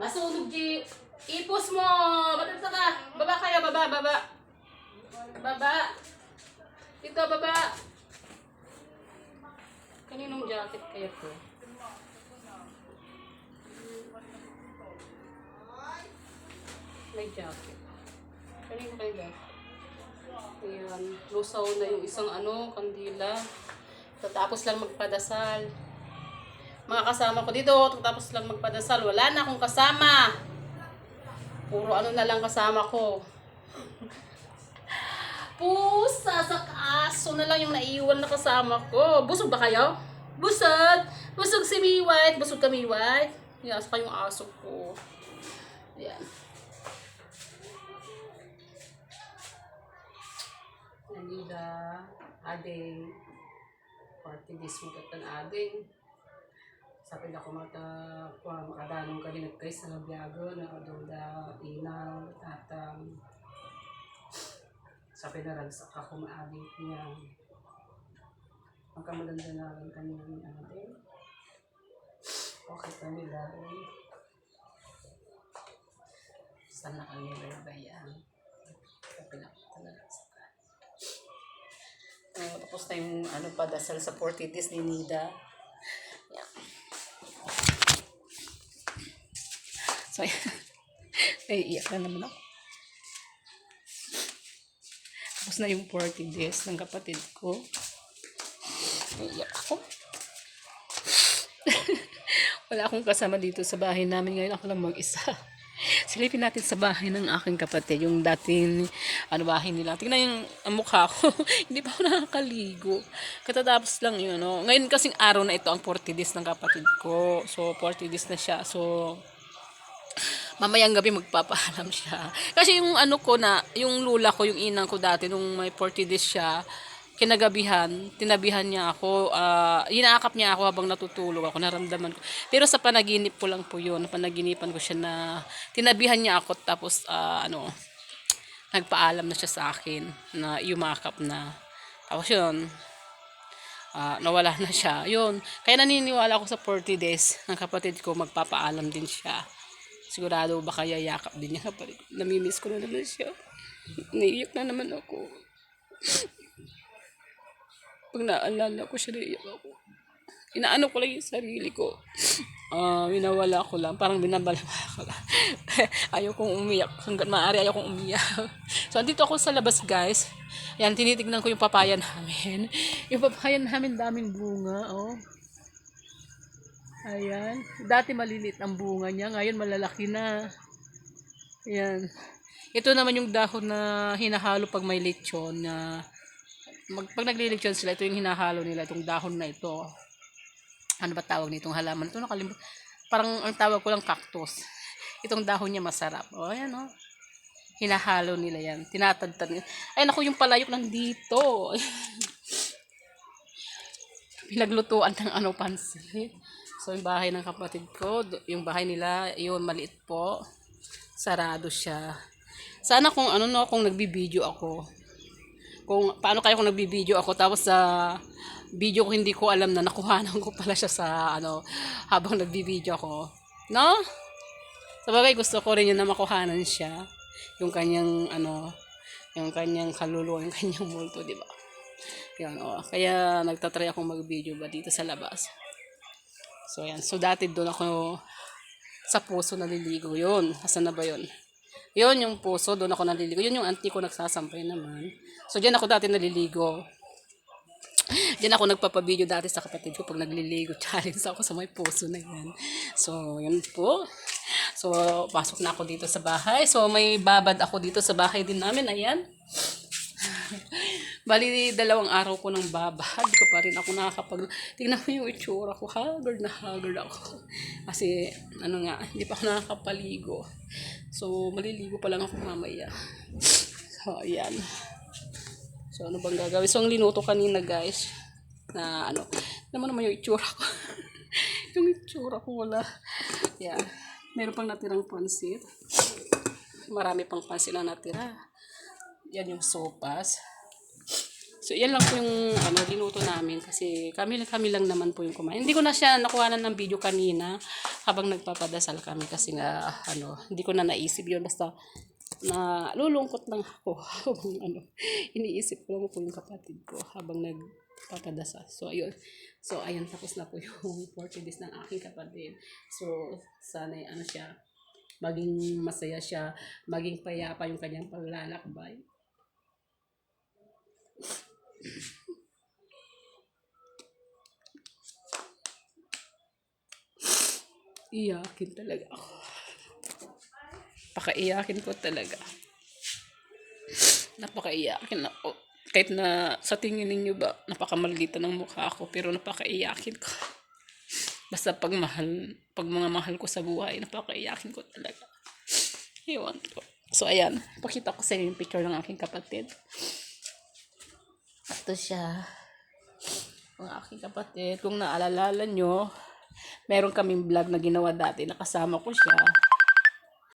Masunog, G. Ipos mo. Ba't ka? Baba kaya, baba, baba. Baba. Dito, baba. Kaninong jacket kaya to? May jacket. Kanino kayo jacket? Ayan. Lusaw na yung isang ano, kandila. Tatapos lang magpadasal. Mga kasama ko dito, tatapos lang magpadasal. Wala na akong kasama. Puro ano na lang kasama ko. Pusa sa aso na lang yung naiiwan na kasama ko. Busog ba kayo? Busog! Busog si Mi White. Busog ka Mi White. Yan, saka yung aso ko. Yan. Nandida. Ading. Party this mo ading. Sabi na ko mata kwa makadanong ka din guys na biyago na adoda inaw at um, sabi na rin sa ako maabing niya ang kamalanda na rin kanyang ano din okay kami dahil sana kami bayan sabi na ko talaga sa Uh, tapos na yung ano pa dasal sa 40 days ni Nida. So, naiiyak na naman ako. Tapos na yung 40 days ng kapatid ko. Naiiyak ako. Wala akong kasama dito sa bahay namin. Ngayon ako lang mag-isa. Silipin natin sa bahay ng aking kapatid. Yung dating ano bahay nila. Tingnan yung mukha ko. Hindi pa ako nakakaligo. Katatapos lang yun. No? Ngayon kasing araw na ito ang 40 days ng kapatid ko. So 40 days na siya. So mamayang gabi magpapaalam siya. Kasi yung ano ko na, yung lula ko, yung inang ko dati, nung may 40 days siya, kinagabihan, tinabihan niya ako, ah hinakap niya ako habang natutulog ako, naramdaman ko. Pero sa panaginip ko lang po yun, panaginipan ko siya na, tinabihan niya ako, tapos, ah, ano, nagpaalam na siya sa akin, na yumakap na. Tapos yun, ah, nawala na siya. Yun, kaya naniniwala ako sa 40 days ng kapatid ko, magpapaalam din siya. Sigurado ba kaya yakap din niya. Namimiss ko na naman siya. Naiiyak na naman ako. Pag naalala ko siya, naiiyak ako. Inaano ko lang yung sarili ko. Ah, winawala ko lang. Parang binabalawala ko lang. ayaw kong umiyak. Hanggat maaari ayaw kong umiyak. so, andito ako sa labas, guys. Yan, tinitignan ko yung papaya namin. yung papaya namin, daming bunga, oh. Ayan. Dati malilit ang bunga niya. Ngayon malalaki na. Ayan. Ito naman yung dahon na hinahalo pag may lechon na mag, pag naglilechon sila, ito yung hinahalo nila, itong dahon na ito. Ano ba tawag nitong halaman? Ito nakalimut. Parang ang tawag ko lang cactus. Itong dahon niya masarap. O, ayan o. Hinahalo nila yan. Tinatagtad nila. Ay, naku, yung palayok nandito. Pinaglutuan ng ano, pansit. So, yung bahay ng kapatid ko, yung bahay nila, yun, maliit po. Sarado siya. Sana kung ano no, kung nagbibideo ako, kung paano kaya kung nagbibideo ako tapos sa video ko hindi ko alam na nakuhanan ko pala siya sa ano habang nagbibideo ako. No? Sa bagay gusto ko rin yun na makuhanan siya. Yung kanyang ano yung kanyang kaluluwa, yung kanyang multo, di ba? Yan, oh. Kaya nagtatry akong mag-video ba dito sa labas. So, yan. So, dati doon ako sa puso naliligo. Yun. Asan na ba yun? Yun yung puso, doon ako naliligo. Yun yung auntie ko nagsasampay naman. So, diyan ako dati naliligo. Diyan ako nagpapabideo dati sa kapatid ko pag nagliligo. Challenge ako sa may puso na yan. So, yun po. So, pasok na ako dito sa bahay. So, may babad ako dito sa bahay din namin. Ayan. Bali, dalawang araw ko ng babad ko pa rin ako nakakapag... Tingnan mo yung itsura ko. Haggard na haggard ako. Kasi, ano nga, hindi pa ako nakakapaligo. So, maliligo pa lang ako mamaya. So, ayan. So, ano bang gagawin? So, ang linuto kanina, guys, na ano, naman naman yung itsura ko. yung itsura ko, wala. Yan. Meron pang natirang pansit. Marami pang pansit na natira. Yan yung sopas. So, yan lang po yung ano, linuto namin kasi kami, kami lang naman po yung kumain. Hindi ko na siya nakuhanan ng video kanina habang nagpapadasal kami kasi nga ano, hindi ko na naisip yun basta na lulungkot lang ako habang ano, iniisip ko lang po yung kapatid ko habang nagpapadasal. So ayun. So ayun tapos na po yung 40 days ng aking kapatid. So sana ano siya maging masaya siya, maging payapa yung kanyang paglalakbay. Iyakin talaga ako. Napakaiyakin ko talaga. Napakaiyakin ako. Kahit na sa tingin ninyo ba, napakamalitan ng mukha ko, pero napakaiyakin ko. Basta pag mahal, pag mga mahal ko sa buhay, napakaiyakin ko talaga. Ewan ko. So, ayan. Pakita ko sa inyo yung picture ng aking kapatid. Ito siya. Ang aking kapatid. Kung naalala nyo, meron kaming vlog na ginawa dati. Nakasama ko siya.